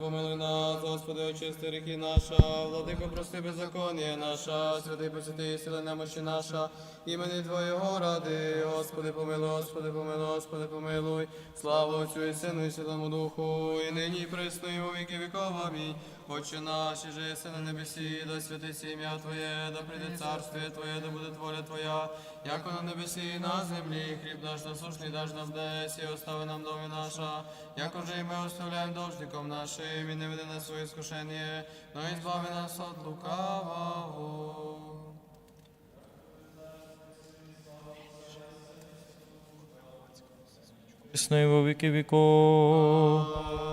Помилуй нас, Господи, очисти гріхи наша, владико, прости беззаконня наша, святий посвятий сила немощі наша, імені Твоєго ради, Господи, помилуй, Господи, помилуй, Господи, помилуй, слава Отцю і Сину і Святому Духу, і нині і присно, і у віки віков. Амінь. Отче наш, і же на небесі, да святиться ім'я Твоє, да прийде царствіє Твоє, да буде воля Твоя, як на небесі і на землі, хліб наш насушний даж нам десь, і остави нам доми наша, як уже і ми оставляємо должником нашим, і не веди нас своє скушення, но і збави нас від лукавого. Вісно і во віки віков.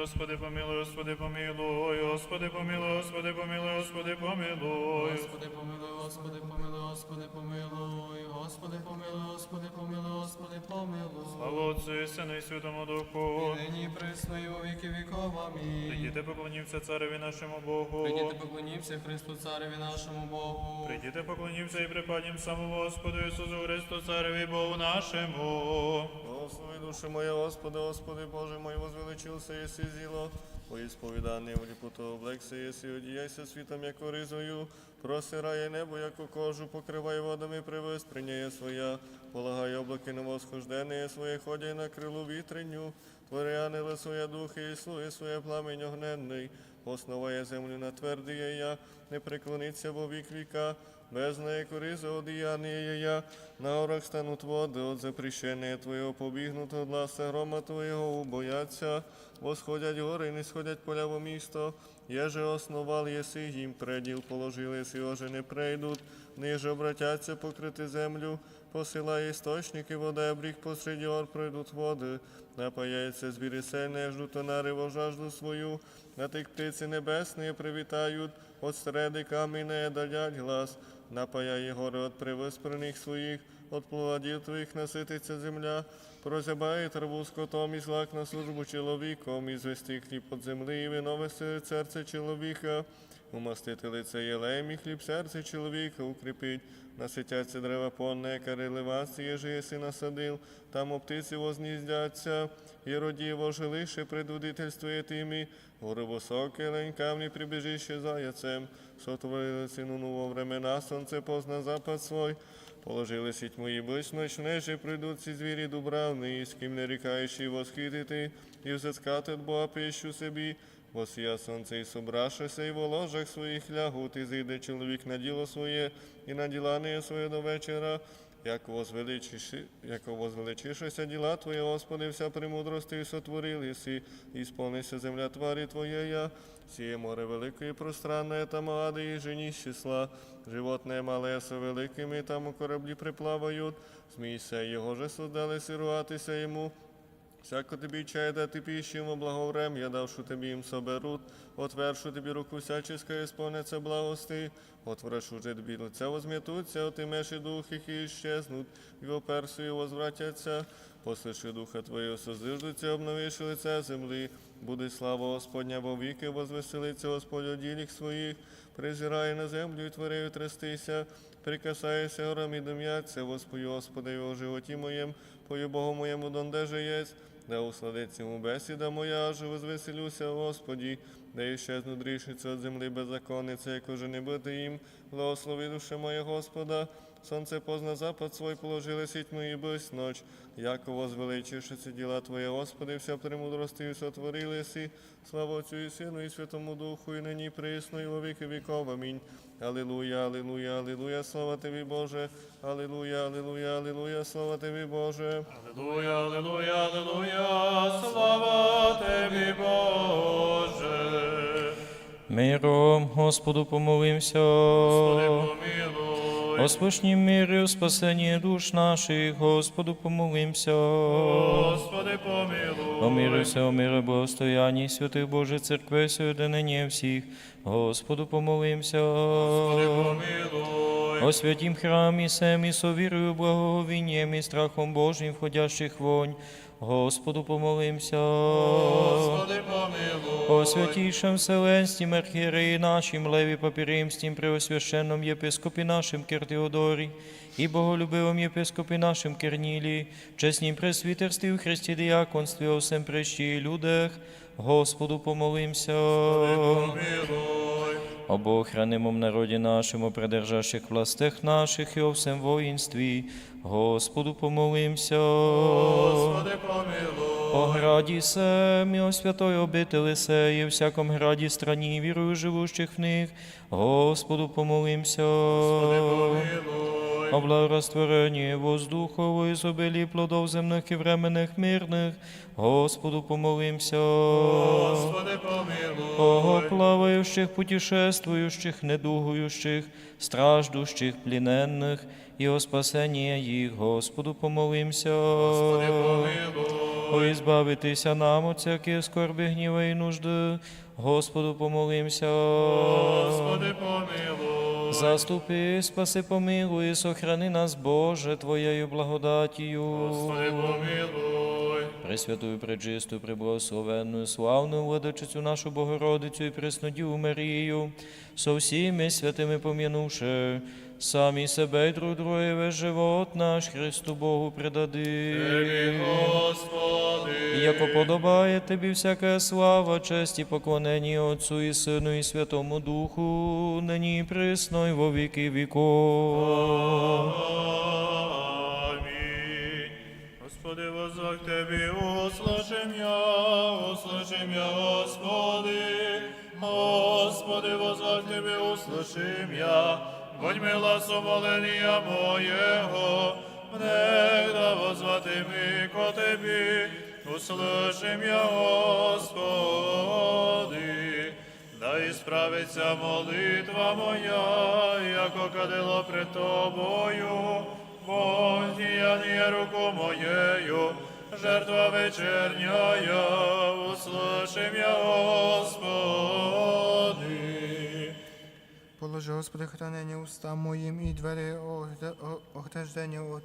Господи помилуй, Господи помилуй, Господи помилуй, Господи помилуй, Господи помилуй, Господи помилуй. Господи помилуй, Господи помилуй, Господи помилуй, Господи помилуй, Господи помилуй, Господи помилуй. Слава Отцю і Сину і Святому Духу. І нині і у віки віков. Амінь. Прийдіте, поклонімся цареві нашому Богу. Прийдіте, поклонімся Христу Цареві нашому Богу. Прийдіте, поклонімся і припадім самому Господу Ісусу Христу, цареві Богу нашому. Благослови душе моя, Господи, Господи Боже мой, возвеличился єси зіло, поїсповідане в ліпоту облекся єси, одіяйся світом, як коризою, просирає небо, як кожу, покривай водами, привез, приняє своя, полагає облаки на восхождене своє, ходяй на крилу вітренню, ангели своє духи, і слуги своє пламень огненний, основає землю на твердіє я, не преклониться во вік віка, без неї коризи одіяння я, на горах стануть води, от запрещення Твоєго побігнуть, от гласа грома Твоєго убояться, восходять гори, не сходять поля во місто, Еже основал єси їм преділ, положили си, оже не прийдуть, ниже обратяться покрити землю, посилає істочники, вода обріг посеред гор пройдуть води, напаяється звірі сильне, ждуть тонари во жажду свою, на тих птиці небесні привітають, от середи каміння далять глас, напаяє гори от привиспрених своїх, от плодів твоїх насититься земля, прозябає траву скотом і злак на службу чоловіком, і звести хліб от землі, і вино веселить серце чоловіка, умастити лице єлеєм і хліб серце чоловіка укріпить, наситяться дерева понне, яка реливація, єже єси насадил, там оптиці возніздяться, і родіво жилище предводительствує тими, гори високі, лень камні прибіжище заяцем, сотворили ціну нового времена, сонце позна запад свой, Положили сіть мої близь ночнежі, прийдуть ці звірі дубравні, з ким не рікаючи восхитити, і взискати Бога пищу собі, Восія сонце і собрашися, і в ложах своїх лягут, і зійде чоловік на діло своє, і на діла не своє до вечора, як возвеличиши, як возвеличишися діла Твої, Господи, вся премудрости і сотворилися, і сповнися земля тварі Твоєя, сіє море велике пространне, там ади і жені числа, животне мале со великими, там у кораблі приплавають, змійся, його же создали сируватися йому, Всяко тобі чай дати пищу благоврем, я давшу тобі їм соберут, отвершу тобі руку всяческа і сповниться благости, отврашу же тобі лице возм'ятуться, отимеш і дух їх і щезнуть, і оперсою возвратяться, послиши духа Твоєго созиждуться, обновиши лице землі, буде слава Господня во віки, возвеселиться Господь у діліх своїх, призирає на землю і творею трястися, прикасається горам і дом'яться, Господи, Господи, о животі моєм, пою Богу моєму, донде же єсть, да усладиться йому бесіда моя, аж возвеселюся, Господі, де іщезну дрішиться від землі беззаконниця, як уже не бути їм, благослови душе моя Господа, сонце позна запад свой положили сіть мої без ноч, яко возвеличившися діла Твоє, Господи, вся премудрости і сотворили сі, слава Отцю і Сину і Святому Духу, і нині присно, і во віки віков. Амінь. Алілуя, алілуя, алілуя, слава Тобі, Боже, алілуя, алілуя, алілуя, слава Тобі, Боже. Аллилуйя, аллилуйя, аллилуйя, слава Тобі, Боже. Миром Господу помолимся. Господи, помилуй. Господній у спасенні душ наших, Господу помолимся. Господи, помилуй. О мире все, о мире благостоянні святих Божих церкви, соєдинення всіх, Господу помолимся. Господи, помилуй. О святім храмі сем і совірою, благовінням і страхом Божим входящих вонь, Господу помолимся. Господи, помилуй. О святейшем Вселенстім архиереи нашим, Леві Папиримстім, Преосвященном єпископі нашим Киртеодорі, і боголюбивом єпископі нашим Кернілі, чеснім пресвітерстві в Христі діяконстві, о всем прещі людях, Господу помолимся. Помилуй. Об охранимом народі нашому, придержащих властях наших і о всем воїнстві, Господу помолимся. Господи, помилуй. О граді Семі, о святої обители сеї, всяком граді страні, вірую живущих в них, Господу помолимся. Господи, Помилуй. О благорастворенні воздухового изобилии плодов земних і временних мирних, Господу помолимся. Господи, помилуй. О плаваючих, путешествующих, недугующих, страждущих, пліненних, і о спасенні їх, Господу помолимся. Господи, помилуй. О, нам от всяких скорби, гніва і нужди, Господу помолимся. Господи, помилуй. Заступи, спаси, помилуй, сохрани нас, Боже, Твоєю благодатію. Господи, помилуй. Пресвятую, пречисту, преблагословенну, славну владичицю нашу Богородицю і Преснодіву Марію, со всіми святими пом'янувши, самі себе й друг друге весь живот наш Христу Богу предади. Тобі, Господи. І Яко подобає тобі всяка слава, честь і поклонення Отцу і Сину і Святому Духу, нині і присно й во віки віков. Господи, возвах Тебі, услышим я, услышим я, Господи. Господи, возвах Тебе, услышим я, будь мила сомолення моєго, Мнегда возвати ми ко Тебі, услышим я, Господи. Да ісправиться молитва моя, яко кадило пред тобою, бо діяння руку моєю, жертва вечерняя, услышим я, Господи. Положи, Господи, хранення устам моїм і двері огде- от,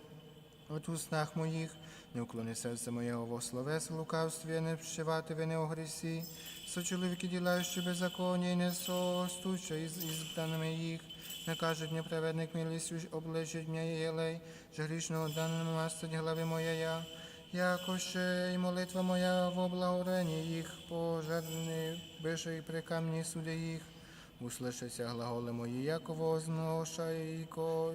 от уснах моїх. Не уклони серце моєго во словес лукавстві, не вшивати вини о грісі. Со чоловіки ділаючи беззаконня і не состуча із ізбраними їх. Не кажуть неправедник милістю облежить мене єлей, же грішного даному мастить глави моя. Яко ще і молитва моя в облагоренні їх, пожарни, бише і при камні суди їх. Услышаться глаголи мої, яко возноша і ко,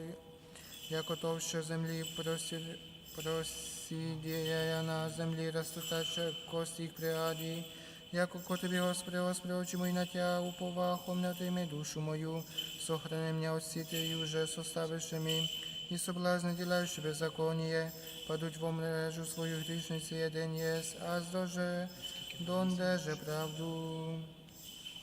яко товще землі просі- просідія на землі растутача кості їх приаді. Яко ко тобі, Господи, Господи, очі мої на тя, уповахом на тими душу мою, сохрани меня от сіти, уже составивши ми, і соблазни ділаючи беззаконіє, падуть в омрежу свою грішниці один єс, а здоже, дондеже правду.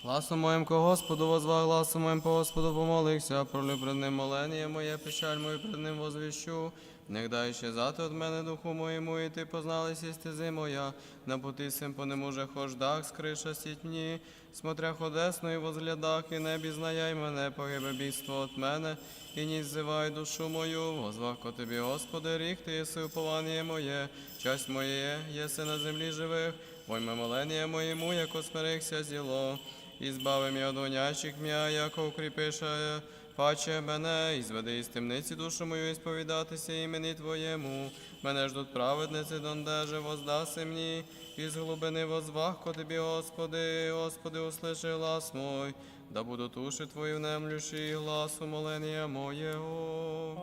Гласом моїм ко Господу возвав, гласом моїм по Господу помолився, пролю пред ним молення моє, печаль мою пред ним возвіщу. Не дай ще зати від мене духу моєму, і ти позналися стези моя, на пути сим по нему же хождах, скриша сітні, смотря ходесно і возглядах, і небі знаяй мене, погибе бійство от мене, і ні ззивай душу мою, возвах ко тобі, Господи, рік ти єси уповання моє, часть моє, єси на землі живих, Войме молення моєму, яко смирихся зіло, і збави м'я од гонячих м'я, яко укріпиша паче мене, і зведи із темниці душу мою, і сповідатися імені Твоєму. Мене ждуть праведниці, дондеже воздаси мені, із глибини возвах ко Тобі, Господи, Господи, услиши глас мой, да будуть уші Твої внемлющі, гласу молення моєго.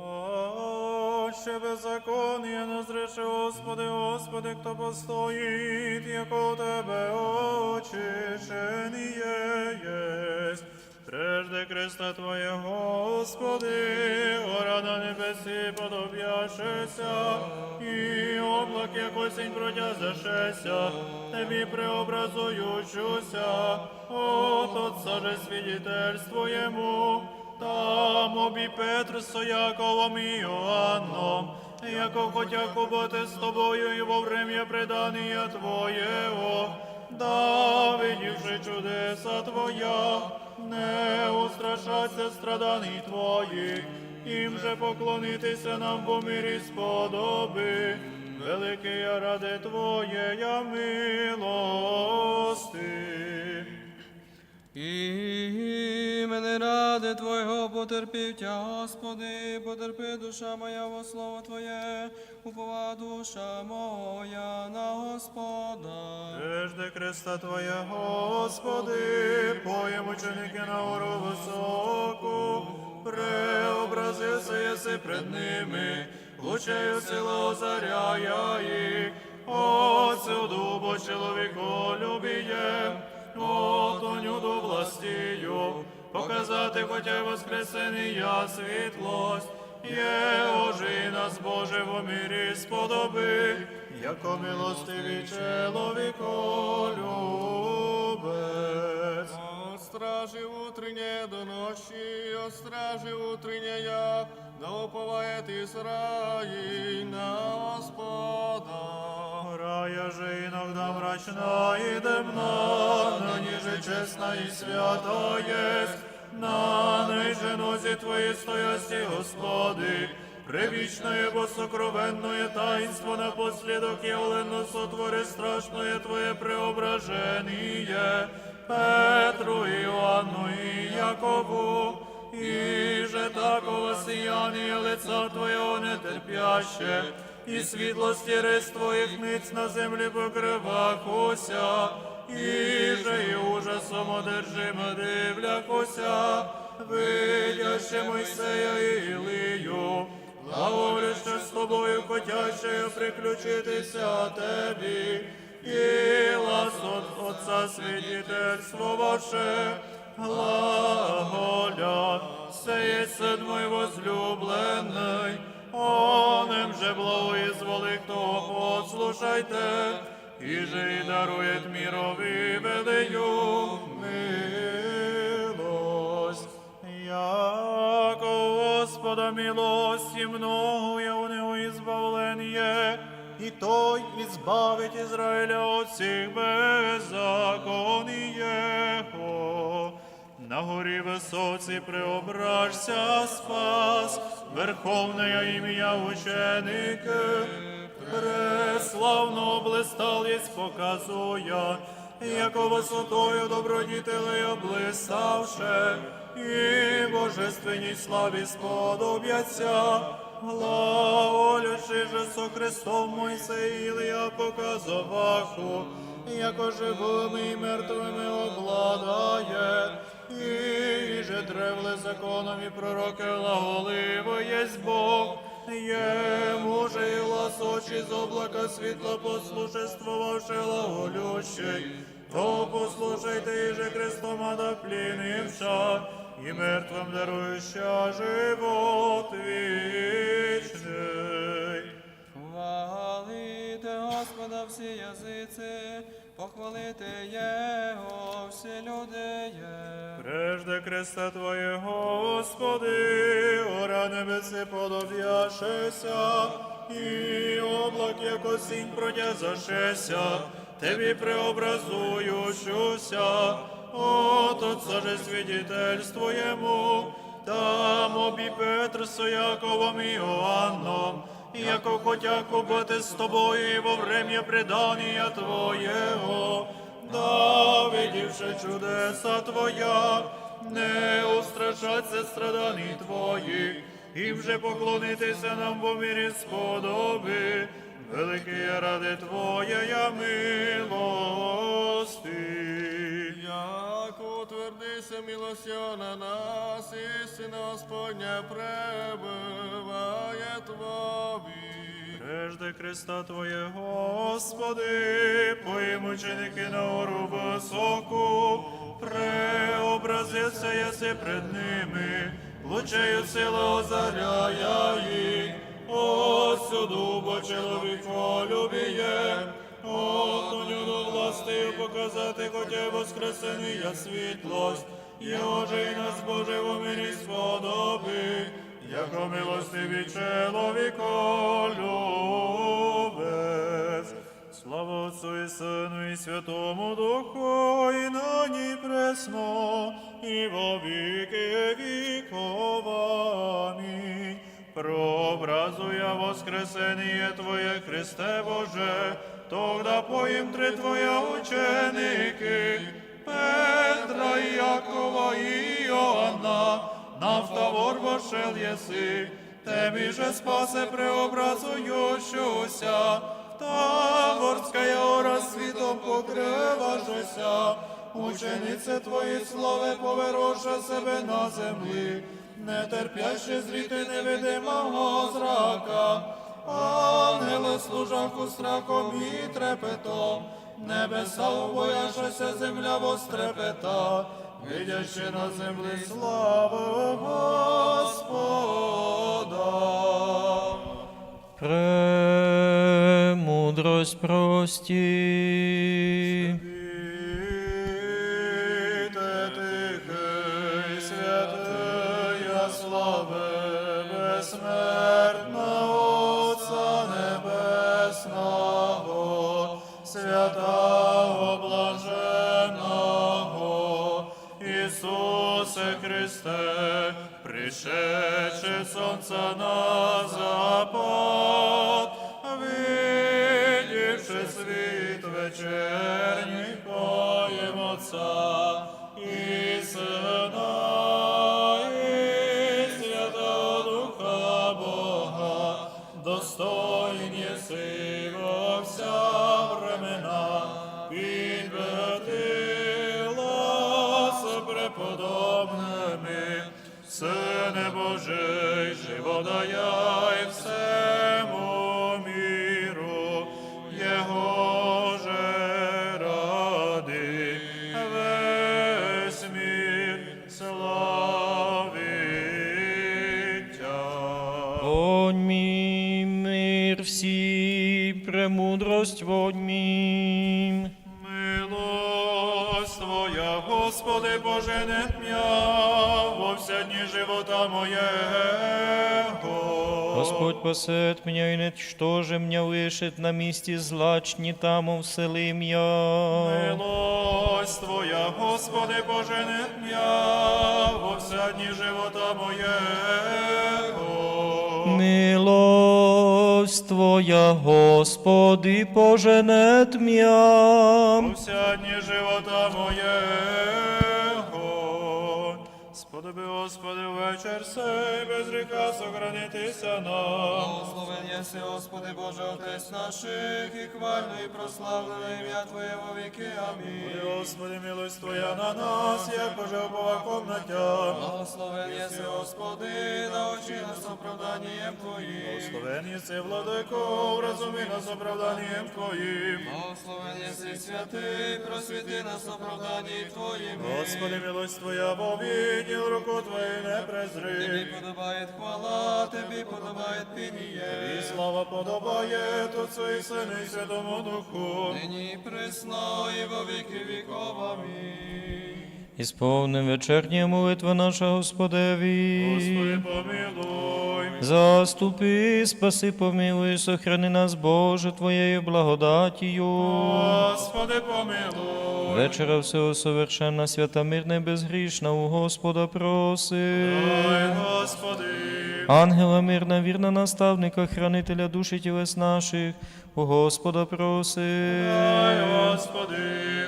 Отче беззаконие назрече, Господи, Господи, хто постоїть, яко у Тебе очищеніє єсть. Прежде креста Твоєго, Господи, гора на небесі подоб'яшеся, і облак як осінь протязешеся, Тебі преобразуючуся, от Отца же свидетельство йому, там обі Петр со Яковом і Йоанном, яко хотя куботи з тобою і во время предання Твоєго, да, видівши чудеса Твоя, не устрашаться страданий Твоїх, їм же поклонитися нам по мирі сподоби, великий я ради Твоєя милости. І мене ради Твого потерпів тя, Господи, потерпи душа моя, во слово Твоє, упова душа моя на Господа. Жди креста Твоя, Господи, поєм ученики на гору високу, преобразився єси пред ними, лучею сила озаряя їх, Отцю дубо чоловіко любієм, отоню до властію, показати хотя воскресення світлость, є ожи нас, Боже, в мирі сподоби, яко милостиві чоловіко любець. О стражі утреннє до ночі, о утреннє я, да уповает Ізраїль на Господа. Рая же иногда мрачна и темна, но ниже честна и свята есть. На ней же нозе Твоей стоясти, Господи, Превічное, бо сокровенное таинство напоследок явлено сотвори страшное Твое преображение, Петру, Иоанну и Якову, и же такого сияния лица Твоего нетерпяще, и світлості рис Твоїх ниць на землі покривахося, і же і ужасом одержимо дивлякося, видяще Мойсея і Ілию, Благоволюще з тобою хотящею приключитися Тебі, і лас от Отца свидетельство ваше, глаголя, сеє син мой возлюблений, онем же благоизволи, хто послушайте, і же і дарує мірові велию милость. Яко Господа милості многое у него избавление, и той избавить Израиля от всех беззаконий его. На горі висоці преображся спас, Верховне ім'я ученики, преславно блистал єсть показуя, яко висотою добродітелей облиставше, і божественній славі сподоб'яться, глаголючи же со Христом Мойсей Ілія показоваху, яко живими і мертвими обладає, і же древле законом і пророки глаголиво єсть Бог, Ему же и ласочі з облака світла послушествувавши глаголющий, то послушайте і же Христом плінивша, і мертвим даруюча живот вічний. Хвалите Господа всі язиці, похвалите Його всі люди є. Прежде креста Твоєго, Господи, ора небеси подоб'яшеся, і облак, як осінь протязашеся, Тебі преобразуючуся, от Отца же свидетельствуємо, там обі Петр з Яковом і Іоанном, яко хотяку бути з тобою во врем'я предання Твоєго, да, видівши чудеса Твоя, не устрашаться страданий Твоїх, і вже поклонитися нам в мирі сподоби, великі ради Твоєя милости. Як утвердися милостю на нас, істина Господня пребиває Твої. Прежде креста Твоє, Господи, поїм ученики на гору високу, преобразився єси пред ними, лучею сила озаряя їх, осюду, бо чоловіко любіє, отоню властию показати, хотя воскресення світлость, і нас Боже в мирі сподоби, яко милостиві чоловіко любець. Слава Отцу і Сину і Святому Духу, і нині пресно, і во віки віков. Амінь. Прообразуя воскресення Твоє, Христе Боже, тогда поїм три Твоя ученики, Петра, Якова і Іоанна, навтавор вошел єси, Тебі же спасе преобразуючуся, Таворська ора світом покриважуся, ученице Твої слове повероша себе на землі, не терпяще зріти невидимого зрака, ангели служаку страхом і трепетом, небеса обояшася, земля вострепета, видячи на землі славу Господа. Премудрость прости. Ісусе Христе, пришедше сонце на запад, видівши світ вечерній, поєм Отця Живодаяй всему миру, ради весь мир славить Тя. Воньми мир всі, премудрость воньми. Милость Господи, Боже, не тмя во вся дні живота моєго. Господь посет меня и ничтоже меня вышит на месте злачни там вселим я. Милость Твоя, Господи, Боже, не тмя во вся дні живота моєго. Милость Твоя, Господи, поженет м'я. Во вся дні живота моєго. Сподоби, Господи, вечір сей, без гріха сохранитися нам. Благословен єси, Господи Боже, Отець наших, і хвально і прославлене ім'я Твоє во віки. Амінь. Господи, милость Твоя на нас, як Боже оповаком на Тя. Благословен єси, Господи, научи нас оправданням Твоїм. Благословен єси, владико, вразуми нас оправданням Твоїм. Благословен єси, святий, просвіти нас оправданням Твоїм. Господи, милость Твоя, повіділ руку Твою не Тобі презри. подобає хвала, Тобі подобає І пініє. слава подобає Отцу і Сину і Святому Духу. Нині і присно, і во віки віков. Амінь. сповним вечерня молитва наша Господеві. Господи, помилуй. Заступи, спаси, помилуй, сохрани нас, Боже, Твоєю благодатію. Господи, помилуй. Вечора всього совершенна, свята, мирна, і безгрішна, у Господа проси. Ой, Господи. Ангела мирна, вірна наставника, хранителя душі тілес наших, у Господа проси. Дай, Господи.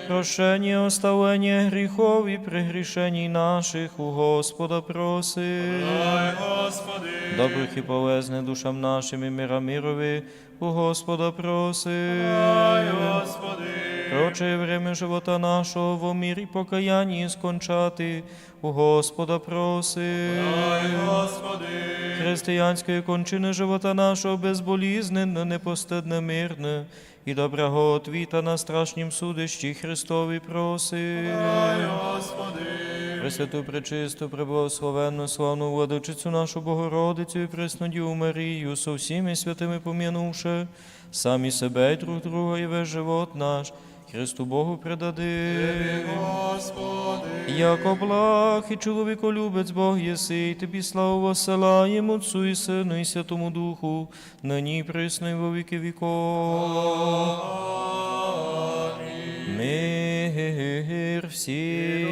Прощення, оставлення гріхов і пригрішень наших, у Господа проси. Дай, Господи. Добрих і полезних душам нашим і мира мирові, у Господа проси. Дай, Господи. Проче время живота нашого в мирі покаянні скончати, у Господа проси. Господи. Християнської кончини живота нашого безболізненно, непостидне, мирне, і доброго отвіта на страшнім судищі Христові проси. Господи. Пресвяту, пречисту, преблагословенну, славну владичицю нашу Богородицю і Преснодіву Марію, со всіми святими пом'янувши, самі себе і друг друга і весь живот наш, Христу Богу предади. Господи. Яко благ і чоловіколюбець Бог єси, і тобі славу восилаємо Отцу і Сину і Святому Духу, нині і присно і во віки віков. Мир всім.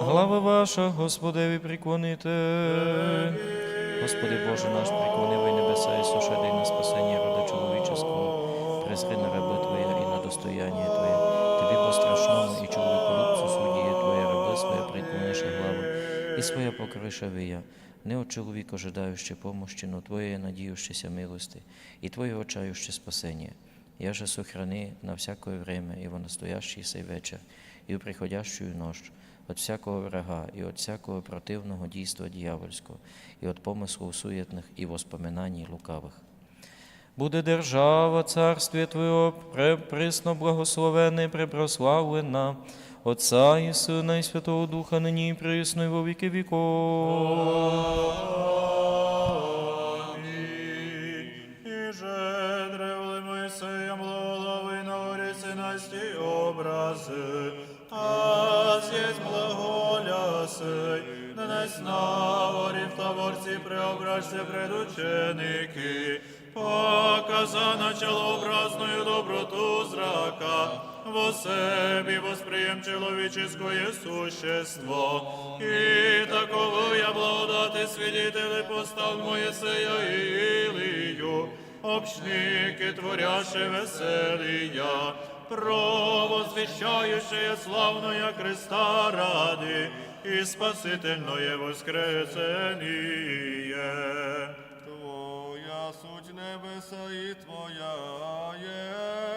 Глава ваша, Господеві, приклоните. Господи Боже наш, приклонивай небеса і сушеди и своя. Не от чоловік ожидаючи помощи, но Твоє надіющеся милости, и Твоє очающе спасение. Я же сохрани на всякое время и во настоящий сей вечер, и в приходящую ночь, от всякого врага, и от всякого противного дійства дьявольського, і от помислів суєтних і воспоминаний лукавих. Буде держава, царствие Твоє, преприсно благословенне, препрославлена, Отца і Сина, і Святого Духа, нині і присно, і во віки віков. І же древли Моїсеєм благолови на горі синасті образи, а з'єсть благолясий, нанес на горі в таборці преображся предученики, во себе восприем человеческое существо, и таковая благодати свидетели постав Моисея и Илию, общники, творящие веселия, провозвещающие славное креста ради и спасительное воскресение. Твоя суть небеса і Твоя є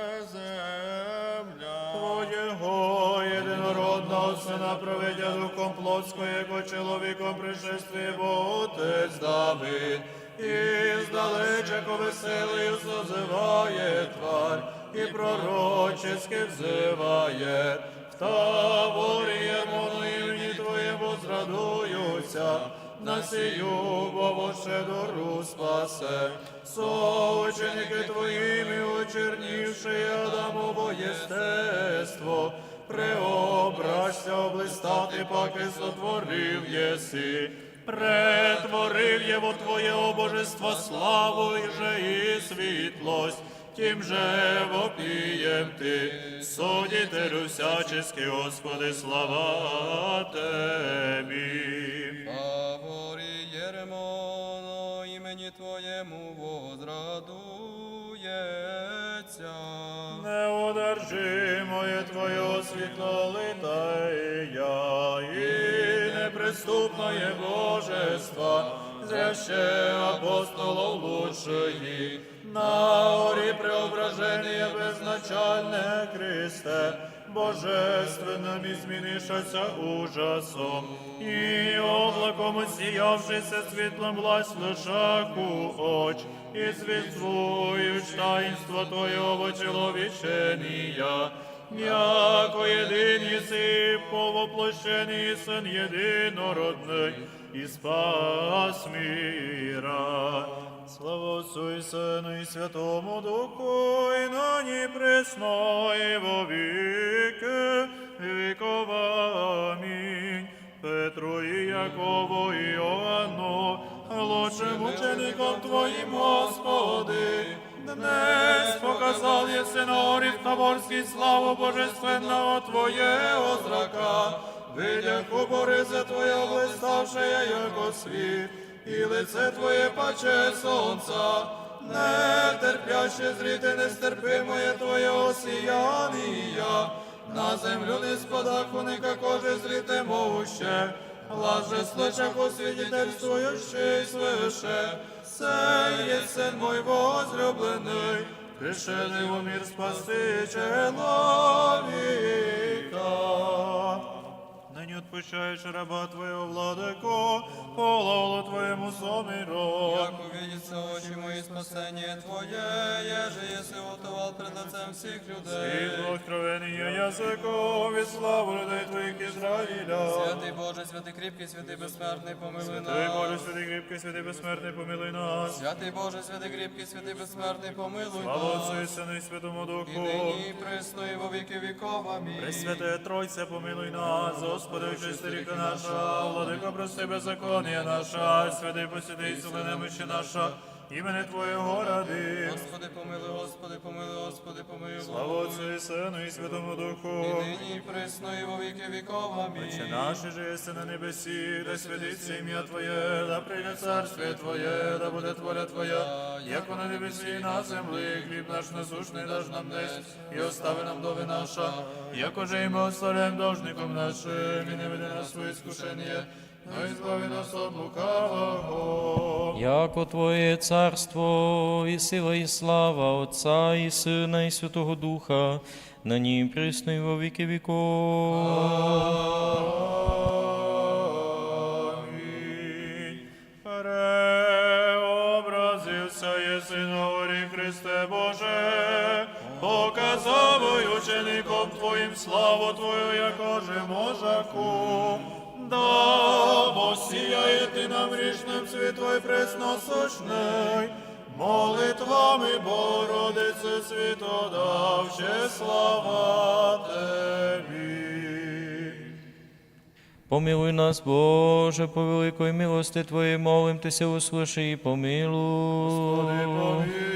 Сина проведя духом плотського, яко чоловіком пришествие Бог Отець Давид, і здалече веселою созиває твар, і пророчески взиває, в таборі Єрмону імені Твоє возрадуюся, на сію Боже дору спасе, соученики Твоїми очернівши Адамово єстество, преобразься облистати, паки сотворив єси, претворив Єво Твоє обожество славу і же і світлость, тим же вопієм Ти, судителю всячески, Господи, слава Тебі. Фаворі Єремоно, імені Твоєму возрадується. Неодержимое Твоє світло литає, і неприступної божество, зряще апостолов лучшої, на горі преображення безначальне Христе, божественном изменившися ужасом, і облаком осіявшися світлом власть лишаку оч, і звіздвують таїнство Твоєго чоловічення, яко єдиний си повоплощений Сын єдинородний, і спас мира. Слава Отцу і Сину і Святому Духу, і нині пресно, і во Якову і Йоанну, лучшим учеником Твоїм, Господи, днес показал єси на горі в Таборській славу Божественного Твоєго зрака, видя кубори за Твоє блиставше, яко світ, і лице Твоє паче сонця, не зріти нестерпимоє Твоє осіянія, на землю не спадаку никакоже зріте моще, глаз же слышах освідітельствуючи свише, сей є син мой возлюблений, пришедший у мир спасти чоловіка. Нині отпущаєш раба Твоєго, владико, пололу Твоєму соміру. Як увидіться очі мої спасення Твоє, єже єси готував пред лицем всіх людей. Світло откровення язикові, славу людей Твоїх Ізраїля. Святий Боже, святий кріпкий, святий безсмертний, помилуй Святий Боже, нас. святий кріпкий, святий безсмертний, помилуй нас. Святий Боже, святий кріпкий, святий безсмертний, помилуй Слава Отцу нас. Сину і Святому Духу. нині, і присно, і во віки віков. Амінь. Пресвятая Тройця, помилуй нас, Господи, очисти старіка наша, владика, прости беззаконня наша, святий посіди, сили немощі наша, імени Твоєго ради. Господи, помилуй, Господи, помилуй, Господи, помилуй, Слава Отцю і Сину і Святому Духу. І нині і присно, і во віки віков. Амінь. Отче наш, же єси на небесі, да святиться ім'я Твоє, да прийде царствие Твоє, да буде воля Твоя, як на небесі і на землі, хліб наш насушний даж нам десь, і остави нам дови наша, як уже і ми оставляємо должником нашим, і не веди нас у іскушення, но і збави нас от лукавого. Яко Твоє царство, і сила, і слава Отця, і Сина, і Святого Духа, нині і присно, во віки віков. Амінь. Єси на Христе Боже, показав учеником Твоїм славу Твою, якоже можаку. Да, бо сіяє ти нам грішним світло і пресносущний, молитвами Богородице світодавче, слава Тебі. Помилуй нас, Боже, по великої милости Твоєї молим Тися, услиши і помилуй. Господи, помилуй,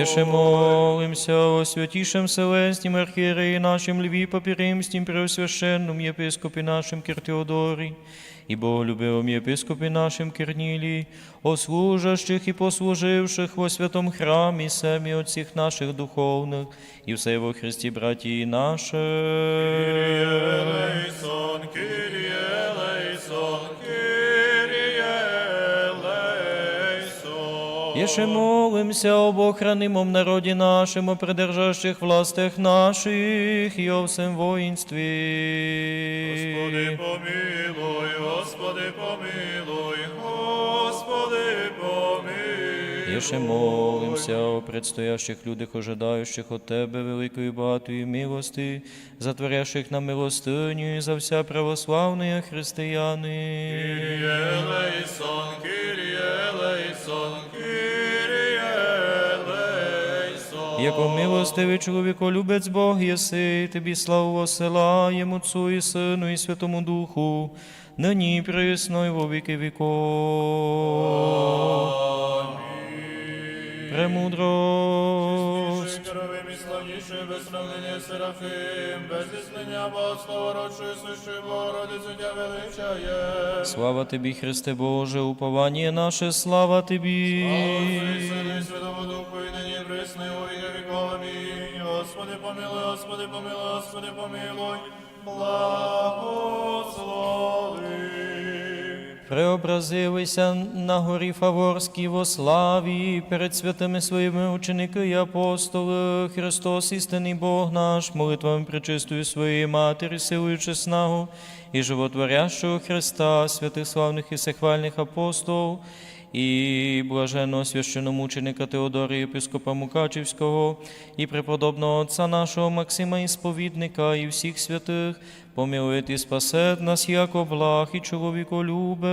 Єше молимся о святішем Селестім архієреї нашим Льві Папіримстім Преосвященному єпископі нашим Киртеодорі, і Боголюбивому єпископі нашим Кирнілі, о служащих і послуживших во святом храмі семі отців наших духовних, і все во Христі братії наші. Елейсон, Киріє, Елейсон, Киріє, Єше молимся об охранимом народі нашим, о придержащих властях наших і о всем воїнстві. Господи, помилуй, Господи, помилуй, Господи, помилуй. Єше молимся о предстоящих людях, ожидаючих от Тебе великої багатої милости, затворящих на милостиню і за вся православні християни. Елейсон, Яко милостивий чоловіко, любець Бог єси, тобі славу осилаємо Отцу і Сину і Святому Духу, нині присно і во віки віков. Премудрость. Кровим і славнішою, Серафим, без існення Богослова, родшою свящою Богородицю тя величає. Слава тобі, Христе Боже, уповання наше, слава тобі. І Святому Духу, і нині і присно, і во віки віков. Амінь. Господи, помилуй, Господи, помилуй, Господи, помилуй, благослови. Преобразилися на горі Фаворській во славі перед святими своїми ученики і апостоли. Христос, істинний Бог наш, молитвами причистої своєї Матері, силою чеснагу і животворящого Христа, святих славних і всехвальних апостол, і блаженного священомученика Теодора єпископа Мукачівського, і преподобного отця нашого Максима Ісповідника, і всіх святих, помилує і спасет нас, яко благ і чоловіколюбець.